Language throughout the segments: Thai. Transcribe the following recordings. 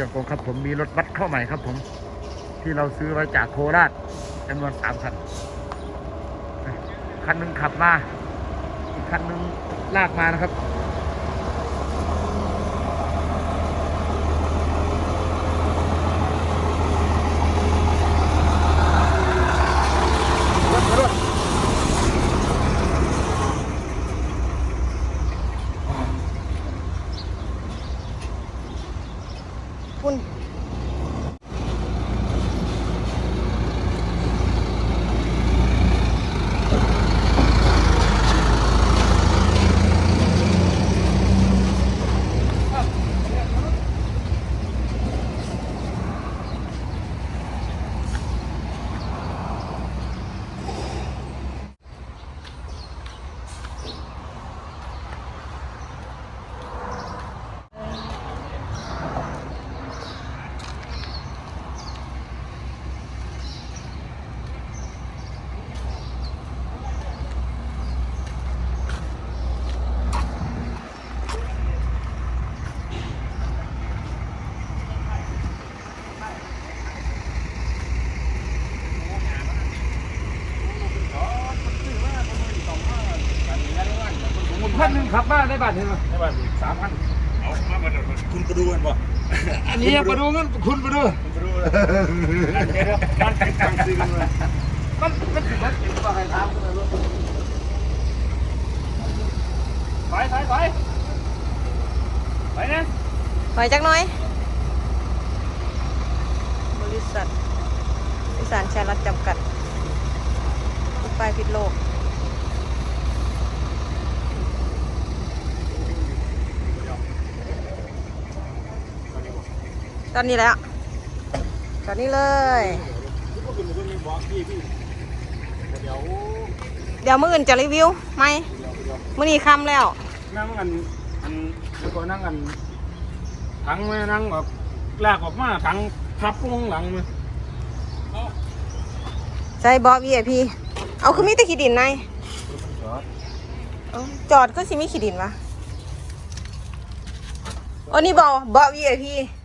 ร้านมาวินเชียงกงครับ ผมมีรถบัสเข้าใหม่ครับ ผมที่เราซื้อไว้จากโคราชจำนวนสามคันคันหนึ่งขับมาอีกคันหนึ่งลากมานะครับ ขับมาได้บาทเห็นไหมได้บ้านสามพันเอามาบัดคุณก็ดูกันบ่อันนี้มาดูงั้นคุณมาดูคุณก็ดูเลยเดี๋ยวมันติดตังซื้อกันเลยมันมันถึงแล้วถึงว่าใครถามคุณเลยไปไปไปไปนะถอยจักหน่อยบริษัทอีสานชาลัดจำกัดป้ายพิษโลก ตอนนี้แหล้ว ตอนนี้เลยพวกคุณเป็นคนมีบอกพี่พี่เดี๋ยวเดี๋ยวมืออื่นจะรีวิวไหมเดี๋ยวเดี๋ยวมือนี้คำแล้ว นั่งอันอันแล้วก็นั่งอันถังแม่นั่งแบบลากออกมาถังพับลงหลังเลยใส่บอ VIP เอาคือมีแต่ขีดินในจอดเอ้าจอดก็สิมีขีดินวะอันนี้บอบอ VIP มาแล้วบอกพี่พี่เ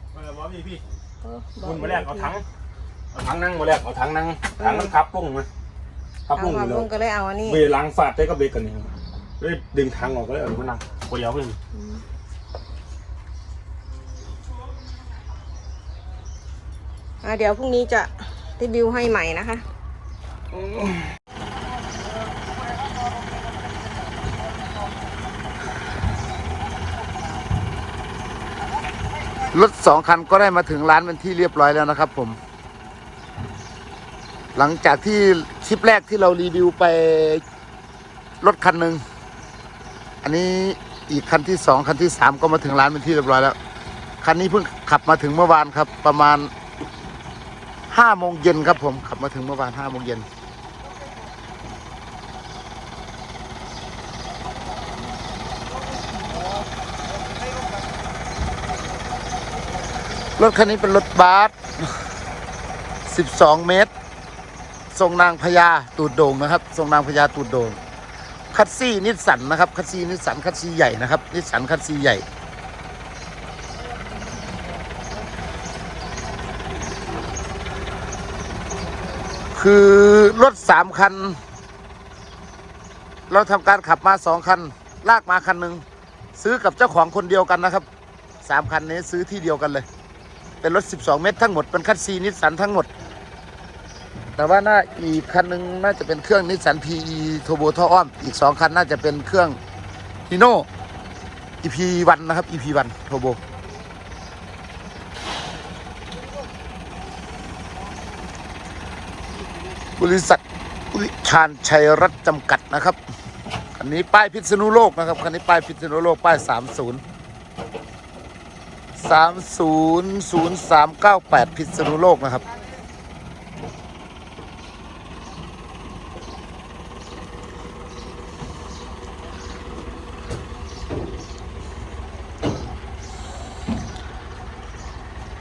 ออบ่คุณมาแรกเอาถังเอาถังนั่งมาแรกเอาถังนั่งถังมันพับลงมาพับลเอางอมายู่แล้ลุวงก็เลยเอาอันนี้เบรล้างฟาดได้ก็เบรกกันนี่เลยดึงถังออกก็เลยเอามานั่งปวดเยาวขึ้นอะเดี๋ยวพรุ่งนี้จะรีวิวให้ใหม่นะคะ รถสองคันก็ได้มาถึงร้านเป็นที่เรียบร้อยแล้วนะครับ ผม หลังจากที่คลิปแรกที่เรารีวิวไปรถคันหนึ่งอันนี้อีกคันที่สองคันที่สามก็มาถึงร้านเป็นที่เรียบร้อยแล้ว คันนี้เพิ่งขับมาถึงเมื่อวานครับ ประมาณห้าโมงเย็นครับ ผมขับมาถึงเมื่อวานห้าโมงเย็น รถคันนี้เป็นรถบัส12 เมตร ทรงนางพญาตูดโด่งนะครับ ทรงนางพญาตูดโด่ง คัตซี่นิสสันนะครับ คัตซี่นิสสันคัตซี่ใหญ่นะครับ นิสสันคัตซี่ใหญ่ คือรถสามคัน เราทำการขับมาสองคัน ลากมาคันหนึ่ง ซื้อกับเจ้าของคนเดียวกันนะครับสามคันนี้ซื้อที่เดียวกันเลย เป็นรถ 12 เมตรทั้งหมด เป็นคันซีนิสสันทั้งหมด แต่ว่าน่าอีกคันหนึงน่าจะเป็นเครื่องนิสสัน PE โทโบท่ออ้อม อีก 2 คันน่าจะเป็นเครื่องฮีโน่ EP1 นะครับ EP1 โทโบบริษัทวิชาญชัยรัตน์จำกัดนะครับ คันนี้ป้ายพิษณุโลกนะครับ คันนี้ป้ายพิษณุโลกป้าย 30 สามศูนย์ศูนย์สามเก้าแปดพิษณุโลกนะครับ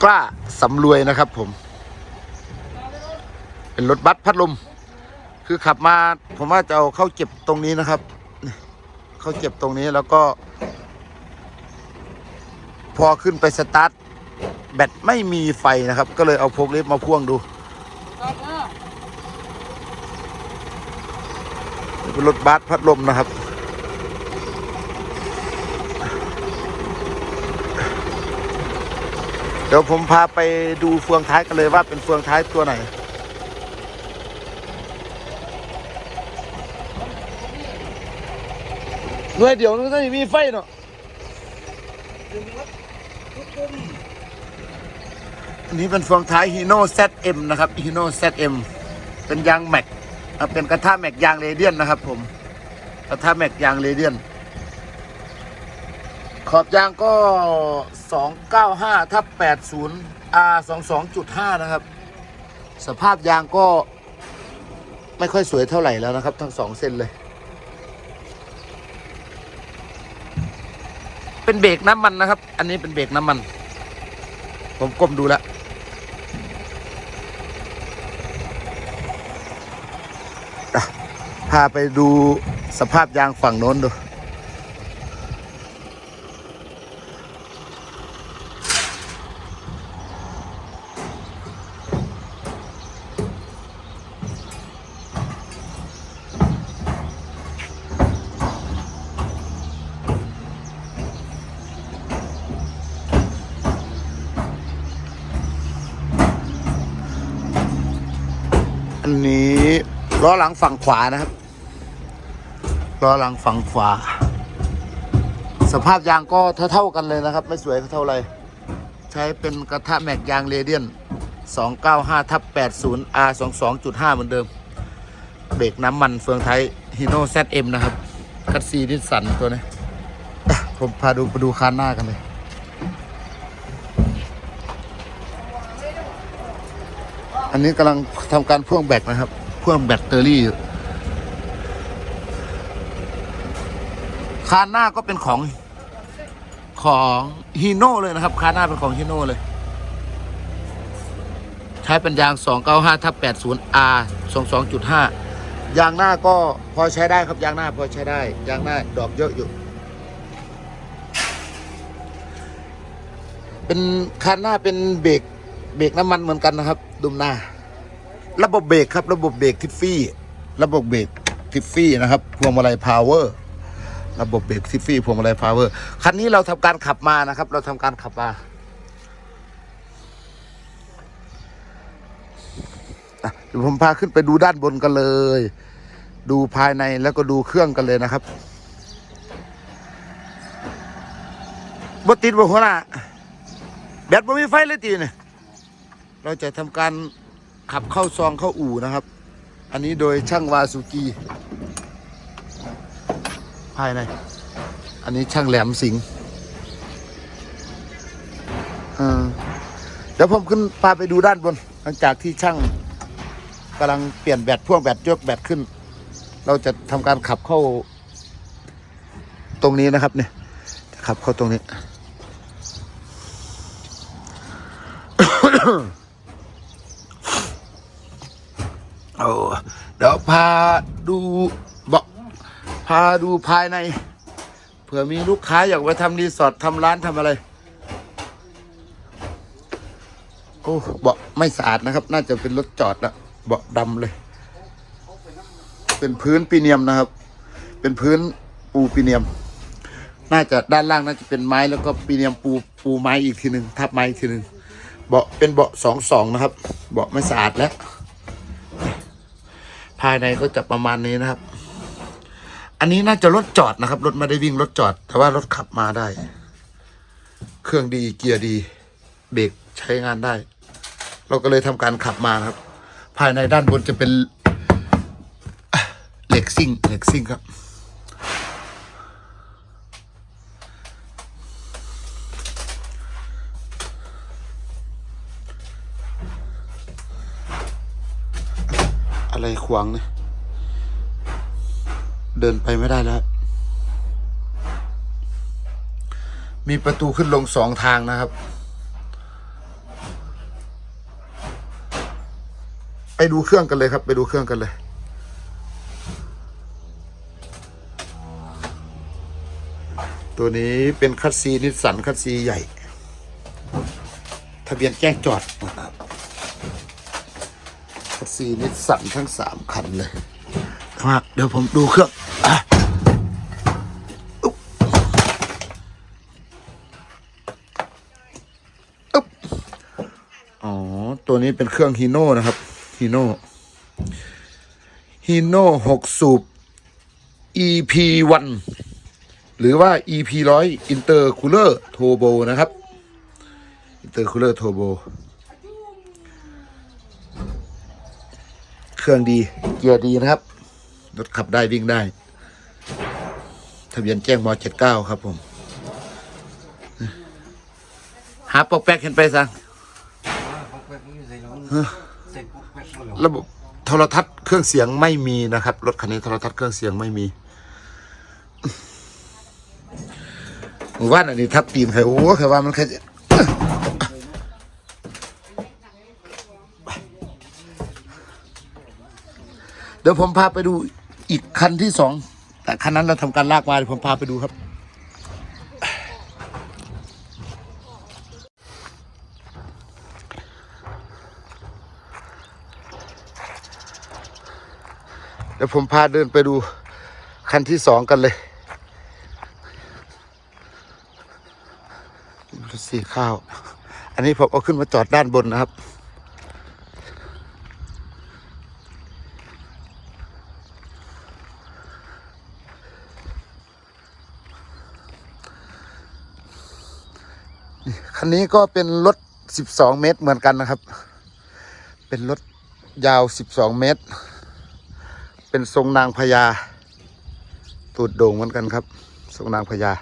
กล้าสำรวยนะครับผม เป็นรถบัสพัดลม คือขับมาผมว่าจะเอาเข้าเก็บตรงนี้นะครับ เข้าเก็บตรงนี้แล้วก็ พอขึ้นไปสตาร์ทแบตไม่มีไฟนะครับ ก็เลยเอาโพกลิฟต์มาพ่วงดูเป็นรถบัสพัดลมนะครับ เดี๋ยวผมพาไปดูเฟืองท้ายกันเลยว่าเป็นเฟืองท้ายตัวไหนด้วยเดี๋ยวนึงจะมีไฟเนาะ อันนี้เป็นเฟืองท้าย Hino ZM นะครับ Hino ZM เป็นยางแม็กเป็นกระทะแม็กยางเรเดียนนะครับ ผมกระทะแม็กยางเรเดียน ขอบยางก็ 295ทับ80 R 22.5 นะครับ สภาพยางก็ไม่ค่อยสวยเท่าไหร่แล้วนะครับ ทั้งสองเส้นเลย เป็นเบรกน้ำมันนะครับ อันนี้เป็นเบรกน้ำมัน ผมก้มดูแล้วพาไปดูสภาพยางฝั่งโน้นดู อันนี้ล้อหลังฝั่งขวานะครับล้อหลังฝั่งขวา สภาพยางก็เท่าๆกันเลยนะครับ ไม่สวยเท่าไรใช้เป็นกระทะแม็กยางเรเดียน 295ทับ80 R 22.5 เหมือนเดิม เบรกน้ำมันเฟืองไทยฮิโน่ ZM นะครับ คัตซีนิสสันตัวนี้ ผมพาดูไปดูคันหน้ากันเลย อันนี้กำลังทำการพ่วงแบตนะครับ พ่วงแบตเตอรี่ คานหน้าก็เป็นของของฮีโน่เลยนะครับ คานหน้าเป็นของฮีโน่เลย ใช้เป็นยาง 295ทับ80 R 22.5 ยางหน้าก็พอใช้ได้ครับ ยางหน้าพอใช้ได้ ยางหน้าดอกเยอะอยู่ เป็นคานหน้าเป็นเบรกเบรกน้ำมันเหมือนกันนะครับ ดุมหน้า ระบบเบรกครับ ระบบเบรกทิฟฟี่ ระบบเบรกทิฟฟี่นะครับ พวงมาลัยพาวเวอร์ ระบบเบรกทิฟฟี่ พวงมาลัยพาวเวอร์ คันนี้เราทำการขับมานะครับ เราทำการขับมาเดี๋ยวผมพาขึ้นไปดูด้านบนกันเลย ดูภายในแล้วก็ดูเครื่องกันเลยนะครับบติดบ่หัวหน้าแบตบ่มีไฟเลยตีเนี่ย เราจะทำการขับเข้าซองเข้าอู่นะครับ อันนี้โดยช่างวาสุกีภายใน อันนี้ช่างแหลมสิงห์เดี๋ยวผมขึ้นพาไปดูด้านบน หลังจากที่ช่างกำลังเปลี่ยนแบตพ่วงแบตยกแบตขึ้น เราจะทำการขับเข้า ตรงนี้นะครับเนี่ยขับเข้าตรงนี้ โอ้เดี๋ยวพา ดูเบาพาดูภายใน เผื่อมีลูกค้าอยากไปทำรีสอร์ททำร้านทำอะไร โอ้เบาะไม่สะอาดนะครับ น่าจะเป็นรถจอดละเบาะดำเลย เป็นพื้นปีเนียมนะครับ เป็นพื้นปูปีเนียม น่าจะด้านล่างน่าจะเป็นไม้แล้วก็ปีเนียมปูปูไม้อีกทีหนึ่งทับไม้อีกทีหนึ่งเบาะเป็นเบาะสองสองนะครับ เบาะไม่สะอาดแล้ว ภายในก็จะประมาณนี้นะครับ อันนี้น่าจะรถจอดนะครับ รถไม่ได้วิ่งรถจอด แต่ว่ารถขับมาได้ เครื่องดีเกียร์ดี เบรกใช้งานได้ เราก็เลยทำการขับมาครับ ภายในด้านบนจะเป็นเหล็กซิ่งเหล็กซิ่งครับ อะไรขวางเนี่ย เดินไปไม่ได้แล้ว มีประตูขึ้นลงสองทางนะครับ ไปดูเครื่องกันเลยครับ ไปดูเครื่องกันเลยตัวนี้เป็นคัตซีนิสสันคัตซีใหญ่ ทะเบียนแจ้งจอด สี่นิสสันทั้งสามคันเลยมาเดี๋ยวผมดูเครื่องอุ๊บอุ๊บอ๋อ ตัวนี้เป็นเครื่องฮีโน่นะครับฮีโน่ฮีโน่หกสูบ EP 1หรือว่า EP ร้อย Intercooler Turbo นะครับ Intercooler Turbo เครื่องดี เกียร์ดีนะครับ รถขับได้วิ่งได้ ทะเบียนแจ้งม79ครับผม หาปอกแป๊กเห็นไปซะปอกแป๊กนี่ใส่แล้วใส่ปอกแป๊กมาแล้วระบบโทรทัศน์เครื่องเสียงไม่มีนะครับ รถคันนี้โทรทัศน์เครื่องเสียงไม่มีหมู่บ้านอันนี้ทับตีนใครโอ้ใครว่ามันแค่ เดี๋ยวผมพาไปดูอีกคันที่สองแต่คันนั้นเราทำการลากมาเดี๋ยวผมพาไปดูครับ เดี๋ยวผมพาเดินไปดูคันที่สองกันเลยรถสีข้าว อันนี้ผมเอาขึ้นมาจอดด้านบนนะครับ คันนี้ก็เป็นรถ 12 เมตรเหมือนกันนะครับ เป็นรถยาว 12 เมตร เป็นทรงนางพญาตูดโด่งเหมือนกันครับ ทรงนางพญา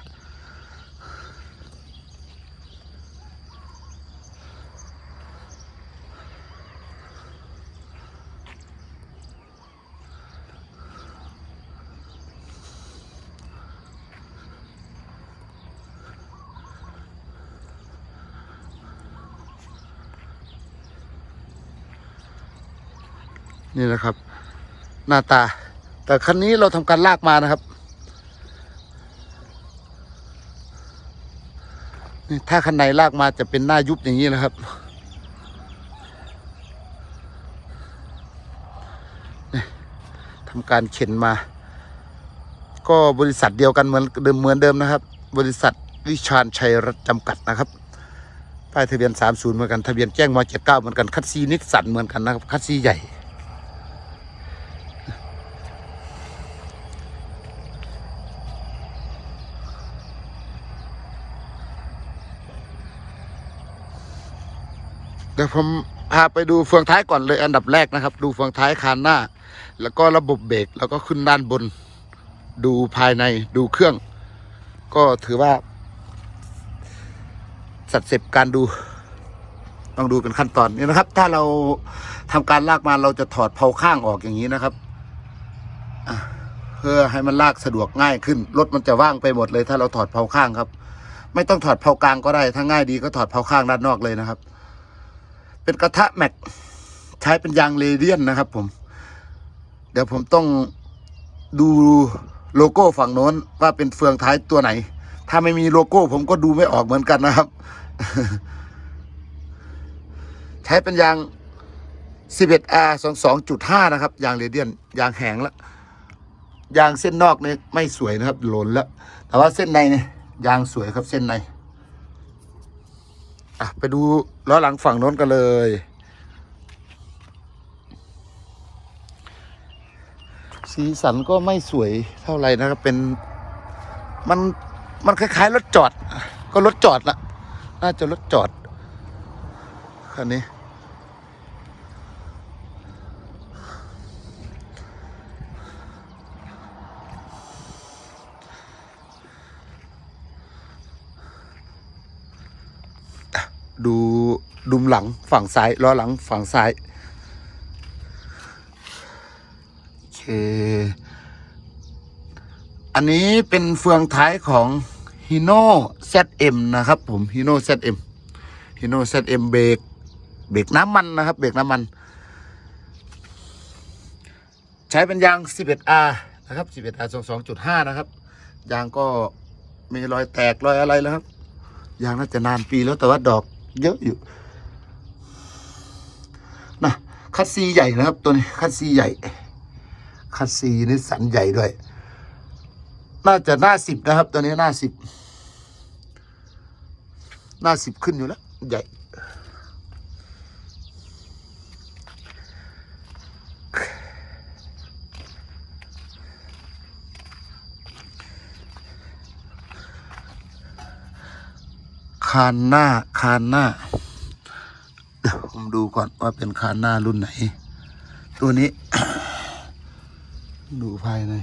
นี่นะครับ หน้าตา แต่คันนี้เราทำการลากมานะครับ นี่ถ้าคันไหนลากมาจะเป็นหน้ายุบอย่างนี้นะครับทำการเข็นมา ก็บริษัทเดียวกันเหมือนเดิมเหมือนเดิมนะครับ บริษัทวิชาญชัยรัฐจำกัดนะครับป้ายทะเบียน 30 เหมือนกัน ทะเบียนแจ้งม79 เหมือนกัน คัดซีนิสสันเหมือนกันนะครับ คัดซีใหญ่ ดี๋ยวผมพาไปดูเฟืองท้ายก่อนเลยอันดับแรกนะครับ ดูเฟืองท้ายคานหน้า แล้วก็ระบบเบรกแล้วก็ขึ้นด้านบน ดูภายในดูเครื่อง ก็ถือว่า สัดเสร็จการดูต้องดูเป็นขั้นตอนนี่นะครับ ถ้าเราทำการลากมาเราจะถอดเพลาข้างออกอย่างนี้นะครับเพื่อให้มันลากสะดวกง่ายขึ้นรถมันจะว่างไปหมดเลย ถ้าเราถอดเพลาข้างครับ ไม่ต้องถอดเพลากลางก็ได้ถ้าง่ายดีก็ถอดเพลาข้างด้านนอกเลยนะครับ เป็นกระทะแม็ก ใช้เป็นยางเรเดียนนะครับผม เดี๋ยวผมต้องดูโลโก้ฝั่งโน้นว่าเป็นเฟืองท้ายตัวไหน ถ้าไม่มีโลโก้ ผมก็ดูไม่ออกเหมือนกันนะครับ ใช้เป็นยาง 11R 22.5 นะครับ ยางเรเดียน ยางแหงแล้วยางเส้นนอกเนี่ยไม่สวยนะครับหล่นแล้ว แต่ว่าเส้นในเนี่ยยางสวยครับเส้นใน อะไปดูล้อหลังฝั่งโน้นกันเลย สีสันก็ไม่สวยเท่าไหร่นะครับ เป็นมันมันคล้ายๆรถจอด ก็รถจอดละน่าจะรถจอดคันนี้ ดู ดุมหลังฝั่งซ้ายล้อหลังฝั่งซ้ายโอเคอันนี้เป็นเฟืองท้ายของ Hino ZM นะครับผม Hino ZM Hino ZM เบรกเบรกน้ำมันนะครับ เบรกน้ำมัน ใช้เป็นยาง 11R นะครับ 11R 22.5 นะครับ ยางก็มีรอยแตกรอยอะไรแล้วครับ ยางน่าจะนานปีแล้วแต่ว่าดอกเยอะอยู่ คัสซีใหญ่นะครับ ตัวนี้คัสซีใหญ่ คัสซีนิสสันใหญ่ด้วย น่าจะหน้าสิบนะครับ ตัวนี้หน้าสิบหน้าสิบขึ้นอยู่แล้ว ใหญ่ คานหน้า คานหน้า ดูก่อนว่าเป็นคานหน้ารุ่นไหน ตัวนี้ ดูภายใน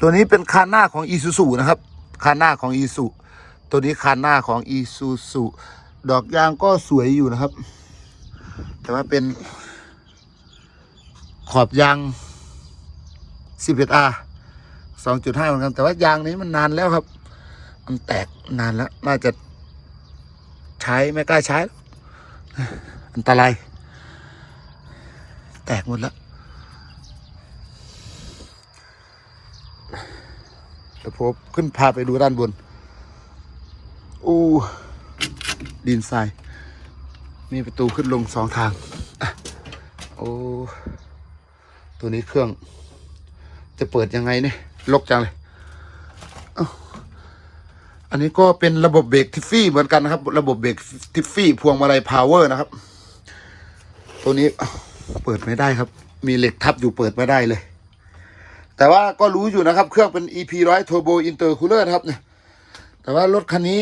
ตัวนี้เป็นคานหน้าของอีซูซูนะครับ คานหน้าของอีซูตัวนี้คานหน้าของอีซูซูดอกยางก็สวยอยู่นะครับ แต่ว่าเป็นขอบยาง 11R 2.5 เหมือนกัน แต่ว่ายางนี้มันนานแล้วครับ มันแตกนานแล้ว น่าจะใช้ไม่กล้าใช้ อันตราย แตกหมดแล้วเดี๋ยวผมขึ้นพาไปดูด้านบน อู้ดินทราย มีประตูขึ้นลงสองทางอโอ้ ตัวนี้เครื่อง จะเปิดยังไงเนี่ยลกจังเลยอันนี้ก็เป็นระบบเบรกทิฟฟี่เหมือนกันนะครับ ระบบเบรกทิฟฟี่พวงมาลัยพาวเวอร์นะครับ ตัวนี้เปิดไม่ได้ครับ มีเหล็กทับอยู่เปิดไม่ได้เลย แต่ว่าก็รู้อยู่นะครับ เครื่องเป็น EP ร้อย Turbo Intercooler นะครับเนี่ยแต่ว่ารถคันนี้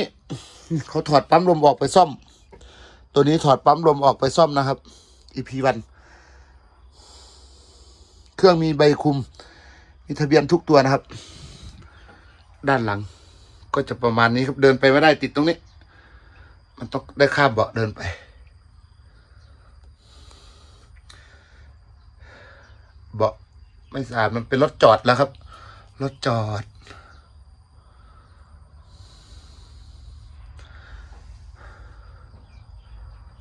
เขาถอดปั๊มลมออกไปซ่อม ตัวนี้ถอดปั๊มลมออกไปซ่อมนะครับ EP วันเครื่องมีใบคุม มีทะเบียนทุกตัวนะครับ ด้านหลัง ก็จะประมาณนี้ครับ เดินไปไม่ได้ติดตรงนี้ มันต้องได้ข้ามเบาะเดินไป เบาะไม่สะอาดมันเป็นรถจอดแล้วครับ รถจอด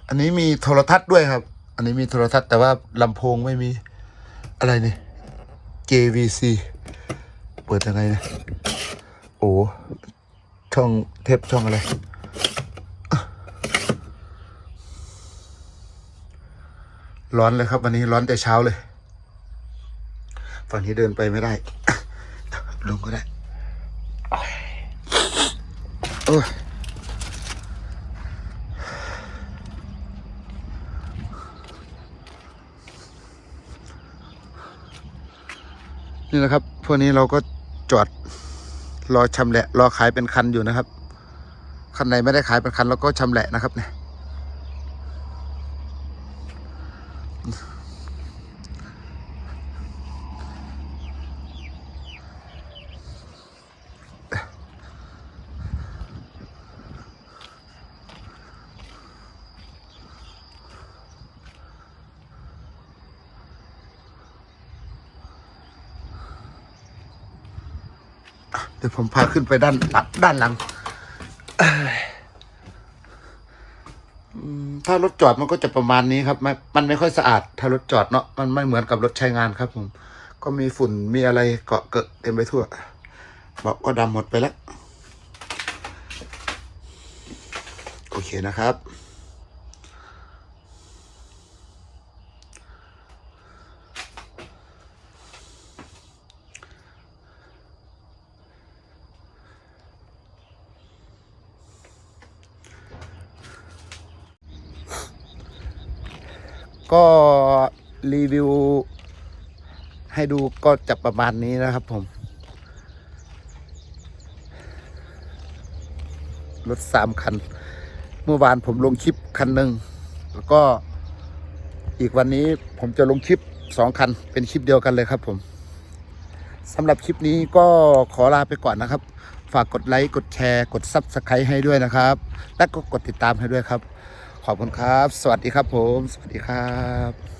อันนี้มีโทรทัศน์ด้วยครับ อันนี้มีโทรทัศน์แต่ว่าลำโพงไม่มีอะไรนี่ JVC เปิดยังไงนี่ยโอ้ช่องเทปช่องอะไร ร้อนเลยครับ วันนี้ร้อนแต่เช้าเลย ฝั่งนี้เดินไปไม่ได้ ลงก็ได้ โอ้ย นี่นะครับ พวกนี้เราก็จอดรอชำแหละ รอขายเป็นคันอยู่นะครับ คันไหนไม่ได้ขายเป็นคันเราก็ชำแหละนะครับเนี่ย เดี๋ยวผมพาขึ้นไปด้านหลังด้านหลัง ถ้ารถจอดมันก็จะประมาณนี้ครับไม่มันไม่ค่อยสะอาด ถ้ารถจอดเนาะมันไม่เหมือนกับรถใช้งานครับผม ก็มีฝุ่นมีอะไรเกาะเกิดเต็มไปทั่วบาะก็ดำหมดไปแล้ว โอเคนะครับ ก็รีวิว ให้ดูก็จะประมาณนี้นะครับผม รถสามคัน เมื่อวานผมลงคลิปคันหนึ่งแล้วก็อีกวันนี้ผมจะลงคลิปสองคัน เป็นคลิปเดียวกันเลยครับผมสำหรับคลิปนี้ก็ขอลาไปก่อนนะครับ ฝากกดไลค์ กดแชร์ กดซับสไครต์ให้ด้วยนะครับ และก็กดติดตามให้ด้วยครับ ขอบคุณครับ สวัสดีครับผม สวัสดีครับ